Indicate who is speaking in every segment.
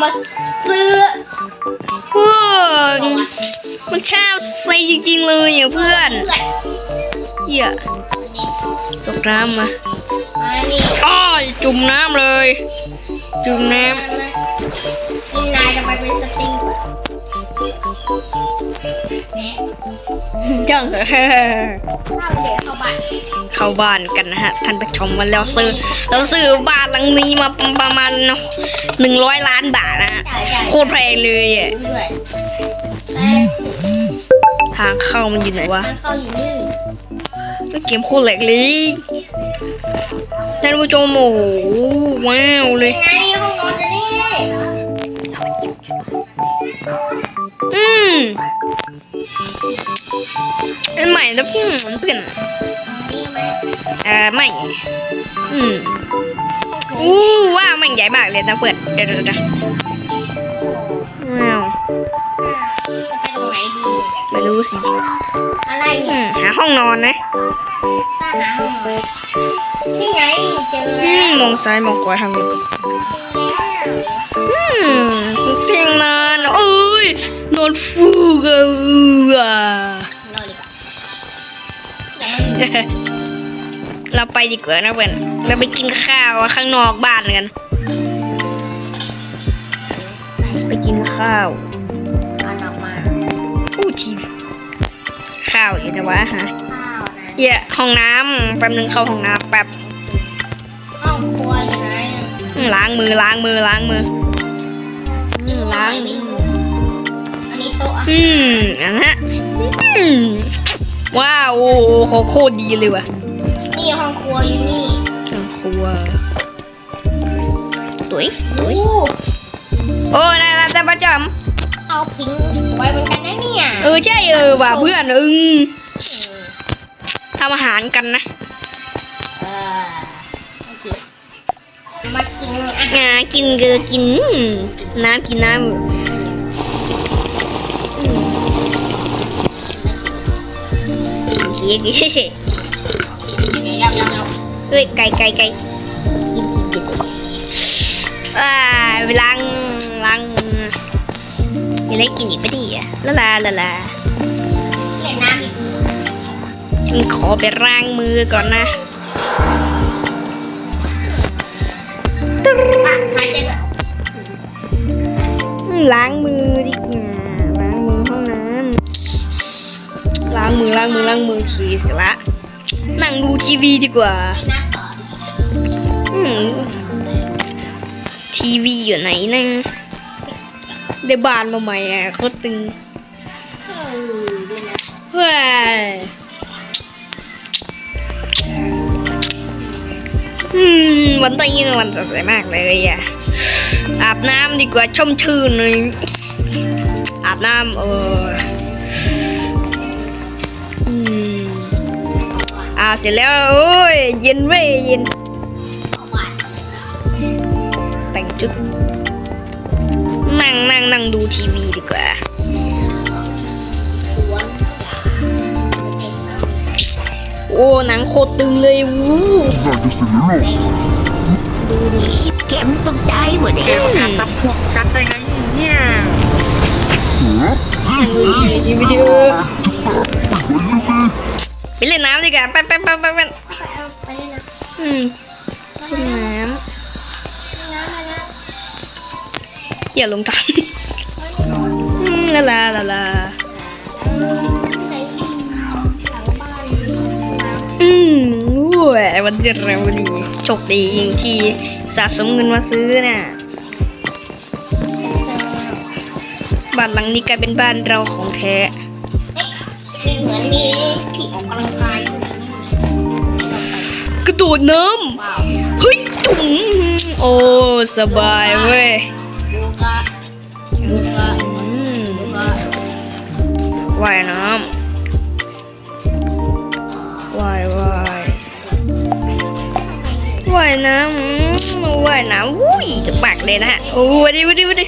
Speaker 1: มาซื้อ
Speaker 2: เพื่อนมันชาใส่จริงๆเลยอะเพื่อน
Speaker 1: เพื่อน
Speaker 2: เหี้ย
Speaker 1: นี่
Speaker 2: ตกน้ำมา
Speaker 1: อันนี้
Speaker 2: อ้อยจุ่มน้ำเลย จุ่มน้
Speaker 1: กินนายทำไมเป็นสติงแหมำ
Speaker 2: จัง
Speaker 1: ข้าวเด็กเข้าบ้าน
Speaker 2: เข้าบ้านกันนะฮะ ท่านผู้ชมวันแล้วซื้อเราซื้อบ้านหลังนี้มาประมาณหนึ่งร้อยล้านบาทนะฮะ
Speaker 1: จ่ายจ่าย
Speaker 2: โคตรแพงเลยอะ
Speaker 1: ด้วย
Speaker 2: ทางเข้ามันอยู่ไหนวะ
Speaker 1: มันเข้าอยู่นี่
Speaker 2: ก็เกมโคตรแหลกเลยท่านผู้ชมโอ้โหว้าวเลย
Speaker 1: ยังไงห้องนอนจะนี่
Speaker 2: อืมอันใหม่แล้วพี่มันเปลี่ยน
Speaker 1: นี่ไหม
Speaker 2: เอ่อไม่ อืมอู้ว้าวมันใหญ่มากเลยนะเพื่อนเดี๋ยวเดี๋ยวเดี๋ยวว้าว
Speaker 1: จะไปตรงไหนดี
Speaker 2: ไม่รู้สิ
Speaker 1: อะไร
Speaker 2: อื
Speaker 1: เนี่ย
Speaker 2: มหาห้องนอนนะ
Speaker 1: ต้าหาห้องนอนนี่ไงเจอ
Speaker 2: อื
Speaker 1: แล้
Speaker 2: ม
Speaker 1: ว
Speaker 2: มองซ้ายมองขวาทำยังไงอืมเที่ยงนานเอ้ยนอนฟูกอะอะ
Speaker 1: เราดีกว่าอย่ามา
Speaker 2: เราไปดีกว่านะเพื่อนเราไปกินข้าวข้างนอกบ้านกัน ไปกินข้าว
Speaker 1: เอาออกมา
Speaker 2: อู้ทีวีข้าวอยู่นะวะฮะ
Speaker 1: ข้าวนะ
Speaker 2: เหี้ยห้องน้ำแป๊บนึงเข้าห้องน้ำแป๊บ
Speaker 1: ห้องครัวอยู่ไหน
Speaker 2: อืมล้างมือล้างมือล้างมืออืมล้าง
Speaker 1: ไม่รู้อันนี้โต๊ะอาหาร
Speaker 2: อืมอันนะอืมว้าวโอ้โหเขาโคตรดีเลยว่ะ
Speaker 1: นี่ห้องครัวอยู่นี่
Speaker 2: ห้องครัวตุ๋ย
Speaker 1: ดู
Speaker 2: โอ้นายรับแต่ประจ
Speaker 1: เอาพิงไว้เหมือนกันนะเนี่ยำ
Speaker 2: เออใช่เออว่ะเพื่อนอืมทำอาหารกันนะ
Speaker 1: เออโอเคมากินอาหาร
Speaker 2: อ่ากินเกลือกินอืมน้ำกินน้ำโอเคโอเค
Speaker 1: ยับยับยับ
Speaker 2: เฮ้ยไก่ไก่ไก่กินกินกินอ่าไปล้างล้างมือมีอะไรกินอีกปะเนี่ยละลาละลา
Speaker 1: เล่นน้ำอีก
Speaker 2: ฉันขอไปล้างมือก่อนนะ
Speaker 1: อะหายใจด้วย
Speaker 2: อืมล้างมือดีกว่าล้างมือห้องน้ำล้างมือล้างมือล้างมือขี่เสร็จละ นั่งดูทีวีดีกว่า
Speaker 1: อื
Speaker 2: มทีวีอยู่ไหนนะได้บานมาใหม่อะโคตรตึง
Speaker 1: เฮ้
Speaker 2: ยอืมวันตอนนี้วันสดใสมากเลยอะอาบน้ำดีกว่าชุ่มชื่นเลยอาบน้ำเออ อาเสร็จแล้วโอ้ยเย็นเว้ยเย็นแต่งชุดนั่งนั่งนั่งดูทีวีดีกว่าโอ้หนังโคตรตึงเลยวู้
Speaker 1: เข็มตกใจหมดเลย
Speaker 2: ตับพวกกันได้ไงเนี่ยทีวีดีไป เล่นน้ำดีกว่าไปไปไปไปไป
Speaker 1: ไปเลยนะ
Speaker 2: อืมเล่นน้ำ
Speaker 1: มาแล้วำ
Speaker 2: อย่าลงทันอืมลาลาลาลาอืมโอ้ยวันเดียวเราดีโชคดีจริงที่สะสมเงินมาซื้อน่ะบ้านหลังนี้กลายเป็นบ้านเราของแท้
Speaker 1: เหมือนมีที่ออกกำลังกายด้วยนะนี่ไง
Speaker 2: กระโดดน้
Speaker 1: ว้าวำ
Speaker 2: เฮ้ยจุ๋มโอ้สบายเว้ย
Speaker 1: โยคะโยคะ
Speaker 2: อืม
Speaker 1: โยคะ
Speaker 2: ว่ายน้ำว่ายว่ายว่ายน้ำอืมว่ายน้ำอุ้ยจะปากเลยนะฮะโอ้วดิวดิวดิ
Speaker 1: มาดิ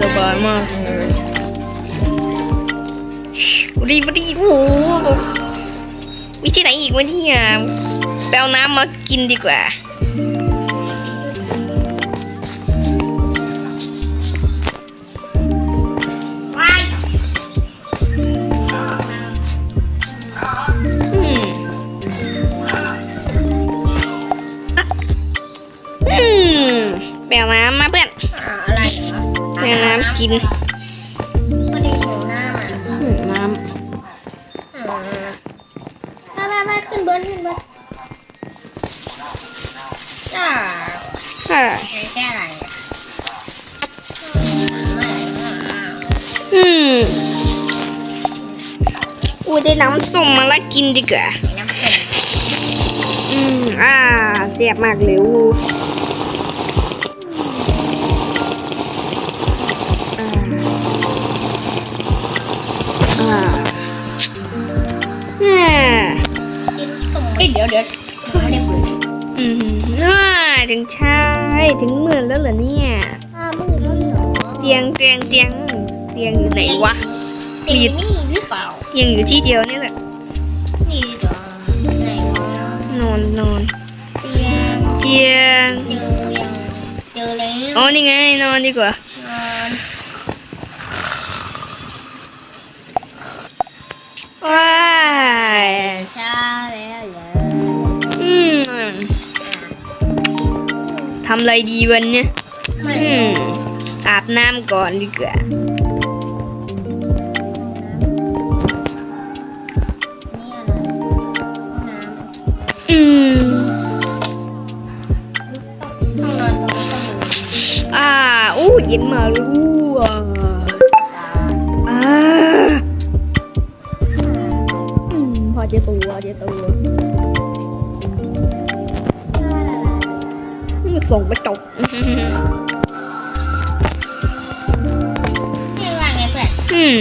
Speaker 2: สบายมากเลยรีบรีบโอ้โหมีไหนอีกวะเนี่ยไปเอาน้ำมากินดีกว่า
Speaker 1: ว้าย
Speaker 2: อืมอืมไปเอาน้ำมาเพื่อน กิน
Speaker 1: ก็ได้หิวหน้ามา
Speaker 2: อืมน้
Speaker 1: อืมไปไปไปขึ้นเบิร์นขึ้นเบิร์นอ่าำ
Speaker 2: อ่า
Speaker 1: แค่อะไรอะไม่
Speaker 2: อืมอู้ได้น้ำส้มมาแล้วกินดีกว่า
Speaker 1: น้ำแข็ง
Speaker 2: อืมอ่าเสียบมากเลยอู้
Speaker 1: เอ้ยเดี๋ยวเดี๋ยวไม่ได้ปลูก
Speaker 2: อืมอ่าถึงใช่ถึงหมื่นแล้วเหรอเนี่ย
Speaker 1: ห้ามือแล้วเหรอ
Speaker 2: เตียงเตียงเตียงเตียงอยู่ไหนวะ
Speaker 1: เตียงนี่หรือเปล่า
Speaker 2: เตียงอยู่ที่เดียวนี่แหละ
Speaker 1: นี่เหรอไหนวะ
Speaker 2: นอนนอน
Speaker 1: เตียง
Speaker 2: เตียง
Speaker 1: เจอยังเจอแล้ว
Speaker 2: อ๋อนี่ไงนอนดีกว่า ทำอะไรดีวันเนี้ย
Speaker 1: ไม่
Speaker 2: อืมอาบน้ำก่อนดีกว่า
Speaker 1: นี่อะไรน้ำ
Speaker 2: อืม
Speaker 1: ห้องนอนตรงนี้ก็มี
Speaker 2: อ่าอู้เย็นมาลูอะอ่าอืมพอเจอตัวเจอตัว ส่งไปจบ
Speaker 1: นี่ว่าไงเพื่อน
Speaker 2: อืม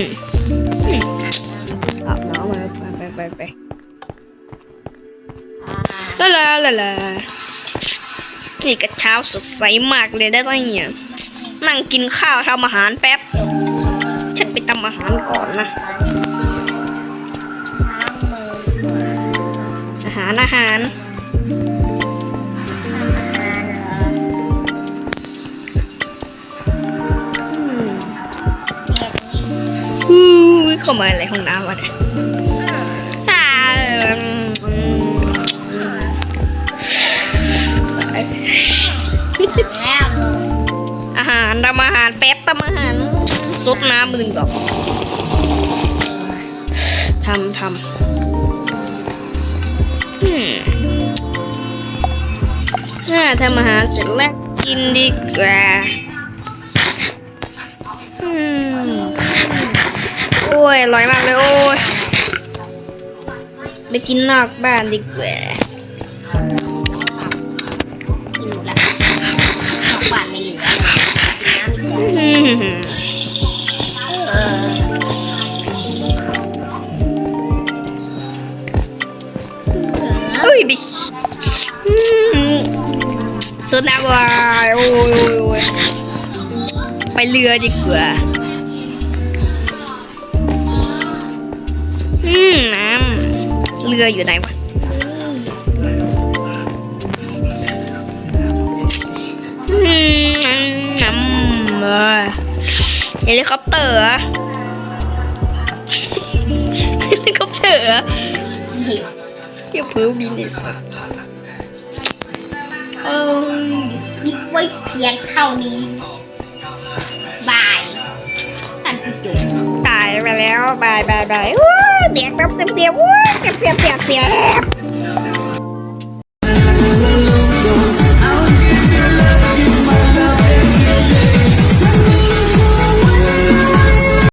Speaker 2: อืมอาบน้ำมาไปไปไปไป
Speaker 1: อ่า
Speaker 2: ลาลาลาลานี่ก็เช้าสดใสมากเลยได้ไหมเนี่ยนั่งกินข้าวทำอาหารแป๊บ ฉันไปทำอาหารก่อนนะ
Speaker 1: ล้างมือ
Speaker 2: อาหารอาหาร เข้ามาอะไรห้องน้ำวะเนี่ยอาหารทำอาหารแป๊บทำอาหารซดน้ำมือก่อนทำทำอืมน่าทำอาหารเสร็จแล้วกินดีกว่า อ้ยอร่อยมากเลยโอ้ยไปกินนอกบ้านดีกว่า
Speaker 1: กินหมดแล้วนอกบ้านไม่เหลือเลยกินน้ำดีกว่า
Speaker 2: อืม
Speaker 1: เออ
Speaker 2: อุ้ยบิอืมสดน้ำวายโอ้ยโอ้ยโอ้ยไปเรือดีกว่า อืมน้ำเรืออยู่ไหนวะอืมน้ำเออเฮลิคอปเตอร์เหรอเฮลิคอปเตอร์เหรอ
Speaker 1: หิว
Speaker 2: เที่ยวพื้นบินไอ้สัส
Speaker 1: เออคลิปไว้เพียงเท่านี้บายท่านผู้ชม
Speaker 2: ตายไปแล้วบายบายบาย อู้เดียกแบบเสียบเสียบเสียบเสียบเสียบเสียบ